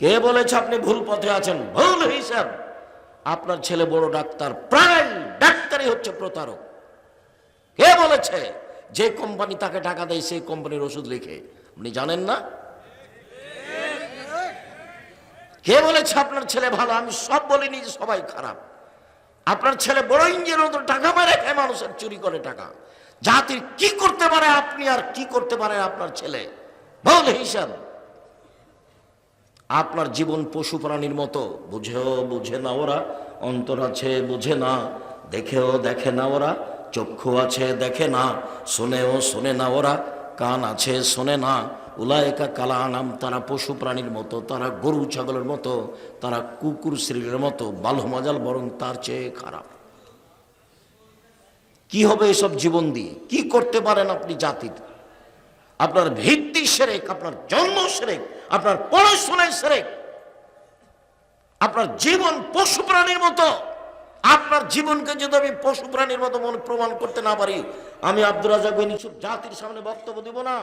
কে বলেছে আপনি ভুল পথে আছেন? ভুল হিসাব। আপনার ছেলে বড় ডাক্তার, প্রায় ডাক্তারই হচ্ছে প্রতারক। কে বলেছে? যে কোম্পানি তাকে টাকা দেয়, সেই কোম্পানির ওষুধ লিখে। আপনি জানেন না? কে বলেছে আপনার ছেলে ভালো? আমি সব বলিনি যে সবাই খারাপ। আপনার ছেলে বড় ইঞ্জিনিয়ার টাকা মেরে, খায় মানুষের, চুরি করে টাকা। জাতির কি করতে পারে আপনি আর কি করতে পারে আপনার ছেলে? বল হিসাব। আপনার জীবন পশু প্রাণীর মতো। বুঝেও বুঝে না ওরা, অন্তর আছে বুঝে না, দেখেও দেখে না ওরা, চক্ষু আছে দেখে না, শোনেও শোনে না ওরা, কান আছে শোনে না। উলায়কা কালা নাম তারা পশু প্রাণীর মতো, তারা গরু ছাগলের মতো, তারা কুকুর শ্রীর মতো বাল্য মজাল বরং তার চেয়ে খারাপ। কি হবে এসব জীবন দিয়ে? কি করতে পারেন আপনি জাতির? আপনার ভিত্তি সেরেক, আপনার জন্ম সেরেক, আপনার পড়াশোনায় সেরেক, আপনার জীবন পশু প্রাণীর মতো। আপনার জীবনকে যদি আমি পশু প্রাণীর মতো মনে প্রমাণ করতে না পারি, আমি আব্দুল রাজাক বিনিসুর জাতির সামনে বক্তব্য দিব না।